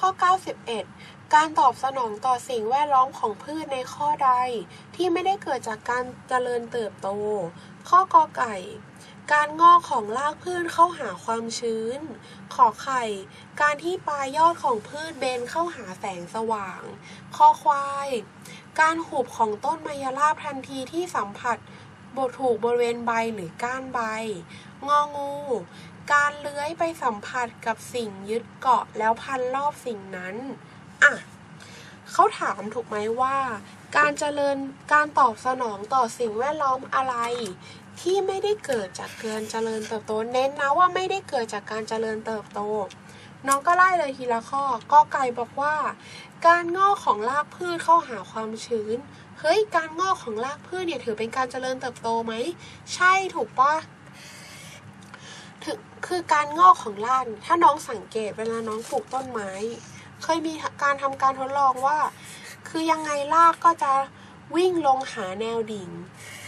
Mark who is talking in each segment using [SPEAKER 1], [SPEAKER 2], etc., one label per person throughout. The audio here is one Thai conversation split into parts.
[SPEAKER 1] ข้อ 91 การตอบสนองต่อสิ่งแวดล้อมของพืชในข้อใด ที่ไม่ได้เกิดจากการเจริญเติบโต ข้อกอไก่ การงอกของรากพืชเข้าหาความชื้น ขอไข่ การที่ปลายยอดของพืชเบนเข้าหาแสงสว่างคอควาย การหุบของต้นไมยราบทันทีที่สัมผัส บถูกบริเวณใบหรือก้านใบ งองู การเลื้อยไปสัมผัสกับสิ่งยึดเกาะแล้วพันรอบสิ่งนั้น อะเขาถามถูกไหมว่า การเจริญการตอบสนองต่อสิ่งแวดล้อมอะไร ที่ไม่ได้เกิดจากการเจริญเติบโต เน้นนะว่าไม่ได้เกิดจากการเจริญเติบโต น้องก็ไล่เลยทีละข้อก็ไก่บอกว่า การงอกของรากพืชเข้าหาความชื้น เฮ้ย การงอกของรากพืชเนี่ยถือเป็นการเจริญเติบโตไหม ใช่ถูกปะถึงคือการงอกของรากเนี่ยถ้าน้องสังเกตเวลาน้องปลูกต้นไม้ เคยมีการทำการทดลองว่า คือยังไงรากก็จะวิ่งลงหาแนวดิ่ง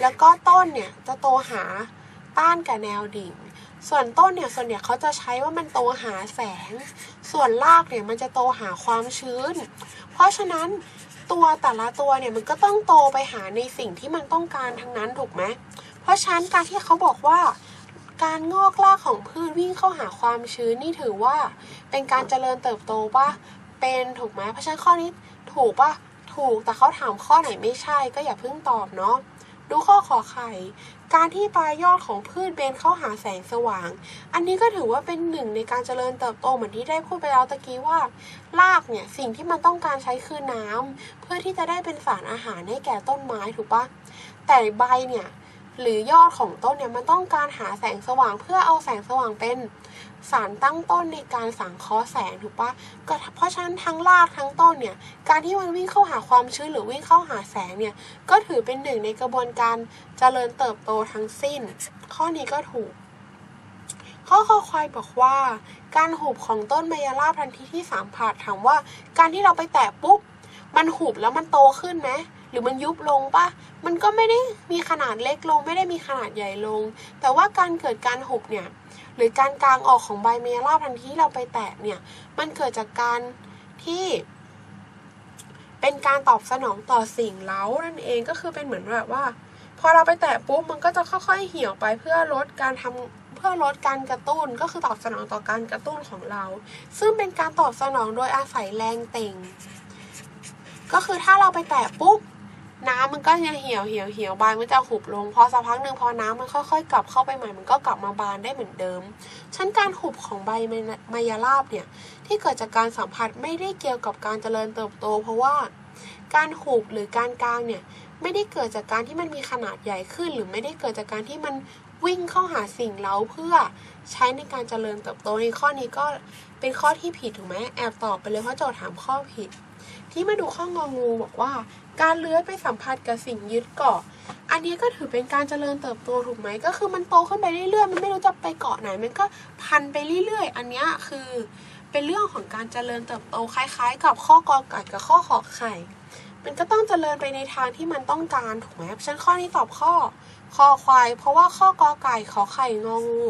[SPEAKER 1] แล้วก็ต้นเนี่ยจะโตหาต้านกับแนวดิ่ง ส่วนต้นเนี่ยส่วนเนี่ยเขาจะใช้ว่ามันโตหาแสง ส่วนรากเนี่ยมันจะโตหาความชื้น เพราะฉะนั้นตัวแต่ละตัวเนี่ยมันก็ต้องโตไปหาในสิ่งที่มันต้องการทั้งนั้นถูกไหมเพราะฉะนั้นการที่เขาบอกว่า การงอกรากของพืชวิ่งเข้าหาความชื้นนี่ถือว่า เป็นการเจริญเติบโตปะเป็นถูกไหมเพราะฉะนั้นข้อนี้ถูกปะถูกแต่เขาถามข้อไหนไม่ใช่ก็อย่าเพิ่งตอบเนาะ ดูข้อขอไข่ การที่ปลายยอดของพืชเบนเข้าหาแสงสว่าง อันนี้ก็ถือว่าเป็นหนึ่งในการเจริญเติบโตเหมือนที่ได้พูดไปแล้วตะกี้ว่ารากเนี่ยสิ่งที่มันต้องการใช้คือน้ำเพื่อที่จะได้เป็นสารอาหารให้แก่ต้นไม้ถูกปะแต่ใบเนี่ย หรือยอดของต้นเนี่ยมันต้องการหาแสงสว่างเพื่อเอาแสงสว่างเป็นสารตั้งต้นในการสังเคราะห์แสงถูกปะก็เพราะฉะนั้นทั้งรากทั้งต้นเนี่ย การที่มันวิ่งเข้าหาความชื้นหรือวิ่งเข้าหาแสงเนี่ย ก็ถือเป็นหนึ่งในกระบวนการเจริญเติบโตทั้งสิ้น ข้อนี้ก็ถูก ข้อคอควายบอกว่า การหุบของต้นไมยราบทันทีที่สามผัสถามว่า การที่เราไปแตะปุ๊บมันหุบแล้วมันโตขึ้นไหม หรือมันยุบลงปะมันก็ไม่ได้มีขนาดเล็กลง ไม่ได้มีขนาดใหญ่ลง แต่ว่าการเกิดการหุบเนี่ย หรือการกลางออกของใบเมลาทันที่เราไปแตะเนี่ย มันเกิดจากการที่เป็นการตอบสนองต่อสิ่งเล้านั่นเองก็คือเป็นเหมือนแบบว่า พอเราไปแตะปุ๊บมันก็จะค่อยๆเหี่ยวไปเพื่อลดการทำเพื่อลดการกระตุ้นก็คือตอบสนองต่อการกระตุ้นของเรา ซึ่งเป็นการตอบสนองโดยอาศัยแรงเต่ง ก็คือถ้าเราไปแตะปุ๊บ น้ำมันก็จะเหี่ยวเหี่ยวเหี่ยวใบมันจะหุบลง พอสักพักหนึ่งพอน้ำมันค่อยๆ กลับเข้าไปใหม่มันก็กลับมาบานได้เหมือนเดิมชั้นการหุบของใบไมยราบเนี่ยที่เกิดจากการสัมผัสไม่ได้เกี่ยวกับการเจริญเติบโต เพราะว่าการหุบหรือการกลางเนี่ยไม่ได้เกิดจากการที่มันมีขนาดใหญ่ขึ้น หรือไม่ได้เกิดจากการที่มันวิ่งเข้าหาสิ่งเล้าเพื่อใช้ในการเจริญเติบโตในข้อนี้ก็เป็นข้อที่ผิดถูกไหมแอบตอบไปเลยเพราะโจทย์ถามข้อผิด ที่มาดูข้ององูบอกว่า การเลื้อยไปสัมผัสกับสิ่งยึดเกาะ อันนี้ก็ถือเป็นการเจริญเติบโตถูกไหม ก็คือมันโตขึ้นไปเรื่อยๆ มันไม่รู้จะไปเกาะไหน มันก็พันไปเรื่อยๆ อันนี้คือเป็นเรื่องของการเจริญเติบโตคล้ายๆ กับข้อกอไก่กับข้อขอไข่ มันก็ต้องเจริญไปในทางที่มันต้องการถูกไหมฉันข้อนี้ตอบข้อคอควาย เพราะว่าข้อกอไก่ขอไข่งองู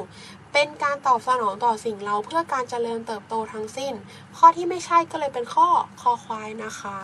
[SPEAKER 1] เป็นการตอบสนองต่อสิ่งเราเพื่อการเจริญเติบโตทั้งสิ้น ข้อที่ไม่ใช่ก็เลยเป็นข้อคอควายนะคะ